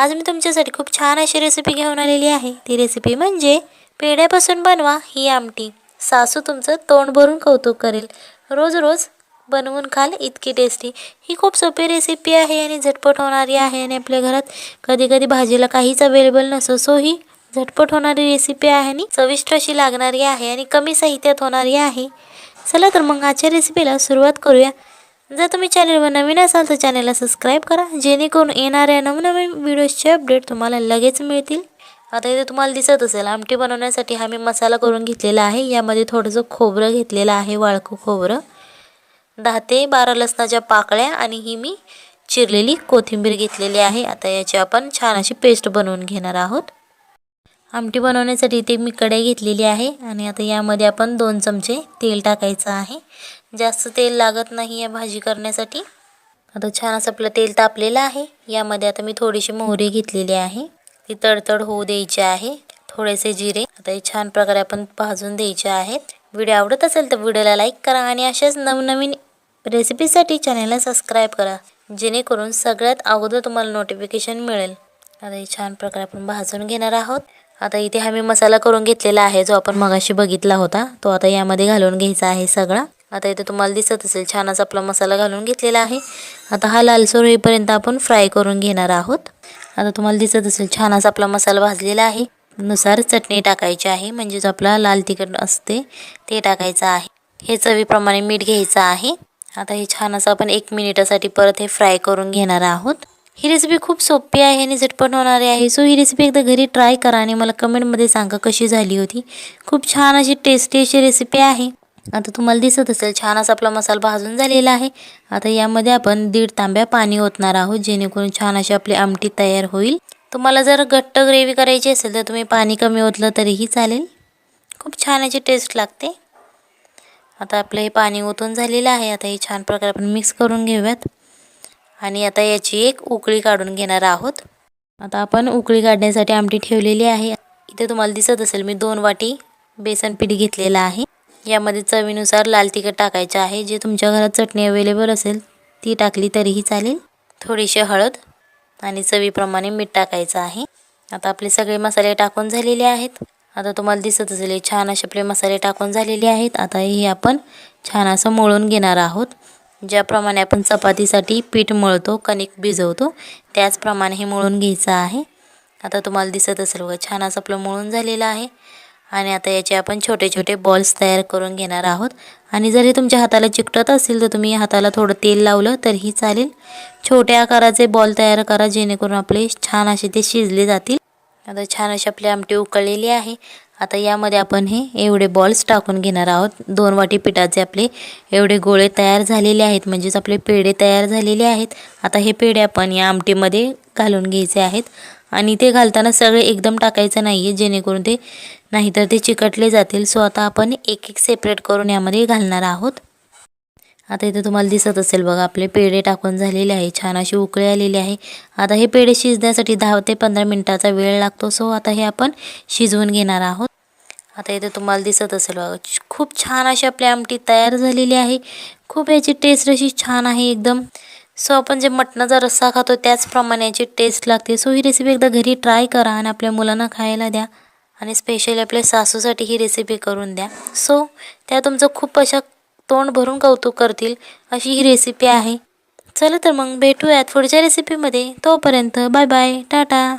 आज मी तुमच्यासाठी खूप छान अशी रेसिपी घेऊन आलेली आहे. ती रेसिपी म्हणजे पेढ्यापासून बनवा ही आमटी. सासू तुमचं तोंड भरून कौतुक करेल. रोज रोज बनवून खाल इतकी टेस्टी ही खूप सोपी रेसिपी आहे आणि झटपट होणारी आहे आणि आपल्या घरात कधी कधी भाजीला काहीच अवेलेबल नसो सो ही झटपट होणारी रेसिपी आहे आणि चविष्ट अशी लागणारी आहे आणि कमी साहित्यात होणारी आहे. चला तर मग आजच्या रेसिपीला सुरुवात करूया. जर तुम्ही चॅनलवर नवीन असाल तर चॅनलला सबस्क्राईब करा जेणेकरून येणाऱ्या नवनवीन व्हिडिओजचे अपडेट तुम्हाला लगेच मिळतील. आता इथे तुम्हाला दिसत असेल आमटी बनवण्यासाठी हा मी मसाला करून घेतलेला आहे. यामध्ये थोडंसं खोबरं घेतलेलं आहे वाळकं खोबरं. दहा ते बारा लसणाच्या पाकळ्या आणि ही मी चिरलेली कोथिंबीर घेतलेली आहे. आता याची आपण छान अशी पेस्ट बनवून घेणार आहोत. आमटी बनवण्यासाठी इथे मी कढई घेतलेली आहे आणि आता यामध्ये आपण दोन चमचे तेल टाकायचं आहे. जास्त तेल लागत नाही या भाजी करण्यासाठी. आता छान असं आपलं तेल तापलेलं आहे. यामध्ये आता मी थोडीशी मोहरी घेतलेली आहे. ती तडतड होऊ द्यायची आहे. थोडेसे जिरे. आता हे छान प्रकारे आपण भाजून द्यायचे आहेत. व्हिडिओ आवडत असेल तर व्हिडिओला लाईक करा आणि अशाच नवनवीन रेसिपीसाठी चॅनलला सबस्क्राईब करा. जेणेकरून सगळ्यात अगोदर तुम्हाला नोटिफिकेशन मिळेल. आता हे छान प्रकारे आपण भाजून घेणार आहोत. आता इथे हा मी मसाला करून घेतलेला आहे जो आपण मगाशी बघितला होता. तो आता यामध्ये घालून घ्यायचा आहे सगळा. आता इथे तुम्हाला दिसत असेल छानच आपला मसाला घालून घेतलेला आहे. आता हा लालसर होईपर्यंत आपण फ्राय करून घेणार आहोत. आता तुम्हाला दिसत असेल छानच आपला मसाला भाजलेला आहे. नुसार चटणी टाकायची आहे म्हणजेच आपला लाल तिखट असते ते टाकायचं आहे. हे चवीप्रमाणे मीठ घ्यायचं आहे. आता हे छान असं आपण एक मिनिटासाठी परत हे फ्राय करून घेणार आहोत. ही रेसिपी खूप सोपी आहे आणि झटपट होणारी आहे. सो ही रेसिपी एकदा घरी ट्राय करा आणि मला कमेंटमध्ये सांगा कशी झाली होती. खूप छान अशी टेस्टी अशी रेसिपी आहे. आता तुम्हाला दिसत असेल छान असा आपला मसाला भाजून झालेला आहे. आता यामध्ये आपण दीड तांब्या पाणी ओतणार आहोत जेणेकरून छान अशी आपली आमटी तयार होईल. तुम्हाला जर घट्ट ग्रेव्ही करायची असेल तर तुम्ही पाणी कमी ओतलं तरीही चालेल. खूप छान याची टेस्ट लागते. आता आपलं हे पाणी ओतून झालेलं आहे. आता हे छान प्रकारे आपण मिक्स करून घेऊयात. आणि आता याची एक उकळी काढून घेणार आहोत. आता आपण उकळी काढण्यासाठी आमटी ठेवलेली आहे. इथे तुम्हाला दिसत असेल मी दोन वाटी बेसन पीठ घेतलेलं आहे. यामध्ये चवीनुसार लाल तिखट टाकायचं आहे. जे तुमच्या घरात चटणी अवेलेबल असेल ती टाकली तरीही चालेल. थोडीशी हळद आणि चवीप्रमाणे मीठ टाकायचं आहे. आता आपले सगळे मसाले टाकून झालेले आहेत. आता तुम्हाला दिसत असेल छान असे आपले मसाले टाकून झालेले आहेत. आता हे आपण छान असं मळून घेणार आहोत. ज्याप्रमाणे आपण चपातीसाठी पीठ मळतो कणिक भिजवतो त्याचप्रमाणे हे मळून घ्यायचं आहे. आता तुम्हाला दिसत असेल बघा छान असं आपलं मळून झालेलं आहे. आणि आता याचे आपण छोटे छोटे बॉल्स तयार करून घेणार आहोत. आणि जरी तुमच्या हाताला चिकटत असेल तर तुम्ही हाताला थोडं तेल लावलं तरीही चालेल. छोट्या आकाराचे बॉल तयार करा जेणेकरून आपले छान असे ते शिजले जातील. आता छान अशी आपली आमटी उकळलेली आहे. आता यामध्ये आपण हे एवढे बॉल्स टाकून घेणार आहोत. दोन वाटी पिठाचे आपले एवढे गोळे तयार झालेले आहेत. म्हणजेच आपले पेढे तयार झालेले आहेत. आता हे पेढे आपण या आमटीमध्ये घालून घ्यायचे आहेत. आणि ते घालताना सगळे एकदम टाकायचं नाही आहे जेणेकरून ते नाहीतर ते चिकटले जातील. सो आता आपण एक एक सेपरेट करून यामध्ये घालणार आहोत. आता इथे तुम्हाला दिसत असेल बघा आपले पेढे टाकून झालेले आहे. छान अशी उकळी आलेली आहे. आता हे पेढे शिजण्यासाठी दहा ते पंधरा मिनटाचा वेळ लागतो. सो आता हे आपण शिजवून घेणार आहोत. आता इथे तुम्हाला दिसत असेल बघा खूप छान अशी आपली आमटी तयार झालेली आहे. खूप याची टेस्ट अशी छान आहे एकदम. सो आपण जे मटणाचा रस्सा खातो त्याचप्रमाणे याची टेस्ट लागते. सो ही रेसिपी एकदा घरी ट्राय करा आणि आपल्या मुलांना खायला द्या. आणि स्पेशली आपल्या सासूसाठी ही रेसिपी करून द्या. सो त्या तुमचं खूप अशा तोंड भरून कौतुक करतील अशी ही रेसिपी आहे. चला तर मग भेटूयात पुढच्या रेसिपीमध्ये तोपर्यंत बाय बाय टाटा.